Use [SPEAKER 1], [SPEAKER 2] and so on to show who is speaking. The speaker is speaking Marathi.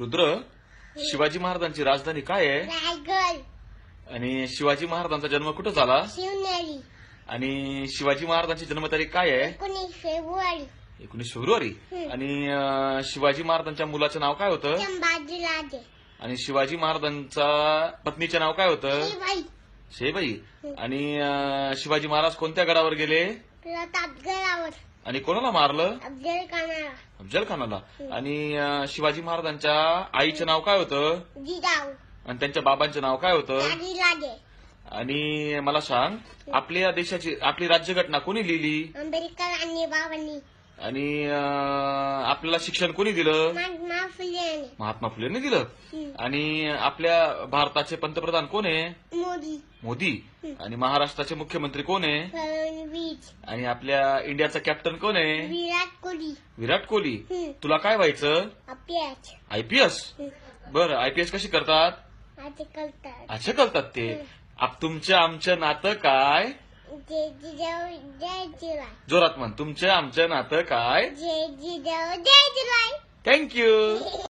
[SPEAKER 1] रुद्र शिवाजी महाराजांची राजधानी काय आहे?
[SPEAKER 2] रायगड.
[SPEAKER 1] आणि शिवाजी महाराजांचा जन्म कुठं झाला?
[SPEAKER 2] शिवनेरी.
[SPEAKER 1] आणि शिवाजी महाराजांची जन्मतारीख काय आहे?
[SPEAKER 2] एकोणीस फेब्रुवारी.
[SPEAKER 1] एकोणीस फेब्रुवारी. आणि अं, शिवाजी महाराजांच्या मुलाचं नाव काय होतं?
[SPEAKER 2] संभाजीराजे
[SPEAKER 1] आणि शिवाजी महाराजांचा पत्नीचं नाव काय होतं?
[SPEAKER 2] शिवाई
[SPEAKER 1] शेबाई. आणि अं, शिवाजी महाराज कोणत्या गडावर गेले?
[SPEAKER 2] प्रतापगडावर.
[SPEAKER 1] आणि कोणाला मारलं?
[SPEAKER 2] अफजल खानाला
[SPEAKER 1] अफजल खानाला आणि अं, शिवाजी महाराजांच्या आईचं नाव काय होतं?
[SPEAKER 2] जिजाऊ.
[SPEAKER 1] आणि त्यांच्या बाबांचं नाव काय होतं?
[SPEAKER 2] राजे.
[SPEAKER 1] आणि मला सांग आपल्या देशाची आपली राज्यघटना कोणी लिहिली?
[SPEAKER 2] आंबेडकर आणि बाबांनी.
[SPEAKER 1] आणि अं, आपल्याला शिक्षण कोणी दिलं?
[SPEAKER 2] महात्मा फुले
[SPEAKER 1] महात्मा फुलेंनी दिलं. आणि आपल्या भारताचे पंतप्रधान कोण आहे?
[SPEAKER 2] मोदी.
[SPEAKER 1] मोदी. आणि महाराष्ट्राचे मुख्यमंत्री कोण आहे? आणि आपल्या इंडियाचा कॅप्टन कोण आहे?
[SPEAKER 2] विराट कोहली.
[SPEAKER 1] विराट कोहली. तुला काय व्हायचं? आयपीएस बरं आयपीएस कशी करतात?
[SPEAKER 2] आता करतात.
[SPEAKER 1] ते. आप तुमचं आमचं नातं काय?
[SPEAKER 2] जय
[SPEAKER 1] जोरात म्हण तुमचं आमचं नातं काय?
[SPEAKER 2] जे जिजाऊ जय जिराय
[SPEAKER 1] थँक्यू